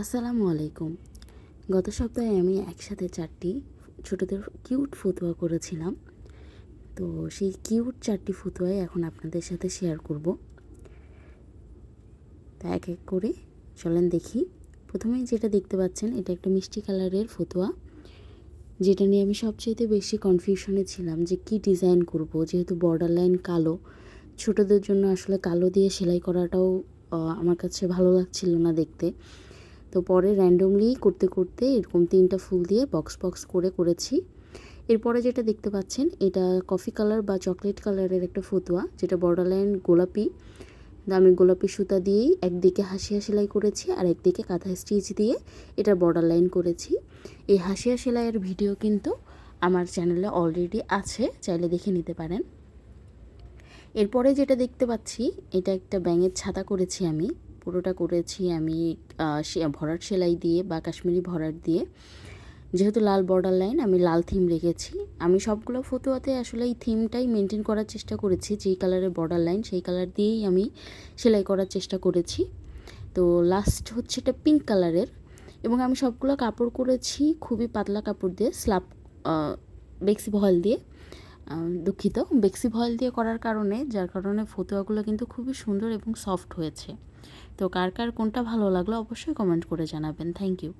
আসসালামু আলাইকুম। গত সপ্তাহে আমি একসাথে চারটি ছোটদের কিউট ফতুয়া করেছিলাম। তো সেই কিউট চারটি ফতুয়াই এখন আপনাদের সাথে শেয়ার করব। তা এক এক করে চলেন দেখি। প্রথমেই যেটা দেখতে পাচ্ছেন, এটা একটা মিষ্টি কালারের ফতুয়া। যেটা নিয়ে আমি সবচেয়ে বেশি কনফিউশনে ছিলাম যে কি ডিজাইন করব, যেহেতু বর্ডার লাইন কালো। ছোটদের জন্য আসলে কালো দিয়ে সেলাই করাটাও আমার কাছে ভালো লাগছিল না দেখতে। তো পরে র্যান্ডমলি করতে করতে এরকম তিনটা ফুল দিয়ে বক্স বক্স করে করেছি। এরপরে যেটা দেখতে পাচ্ছেন, এটা কফি কালার বা চকলেট কালারের একটা ফতুয়া, যেটা বর্ডার লাইন গোলাপি আমি গোলাপি সুতা দিয়েই একদিকে হাসিয়া সেলাই করেছি আর একদিকে কাঁথা স্টিচ দিয়ে এটা বর্ডার লাইন করেছি। এই হাসিয়া সেলাইয়ের ভিডিও কিন্তু আমার চ্যানেলে অলরেডি আছে, চাইলে দেখে নিতে পারেন। এরপরে যেটা দেখতে পাচ্ছি, এটা একটা ব্যাঙের ছাতা করেছি আমি। পুরোটা করেছি আমি ভরাট সেলাই দিয়ে বা কাশ্মীরি ভরাট দিয়ে। যেহেতু লাল বর্ডার লাইন আমি লাল থিম রেখেছি। আমি সবগুলো ফটোয়াতে আসলে এই থিমটাই মেনটেন করার চেষ্টা করেছি। যেই কালারের বর্ডার লাইন সেই কালার দিয়েই আমি সেলাই করার চেষ্টা করেছি। তো লাস্ট হচ্ছে এটা পিঙ্ক কালারের এবং আমি সবগুলো কাপড় করেছি খুবই পাতলা কাপড় দিয়ে স্লাব বেক্সি ভয়েল দিয়ে। দুঃখিত বেক্সি ভয়েল দিয়ে করার কারণে, যার কারণে ফতুয়াগুলো কিন্তু খুবই সুন্দর এবং সফট হয়েছে। তো কার কার কোনটা ভালো লাগল অবশ্যই কমেন্ট করে জানাবেন। Thank you.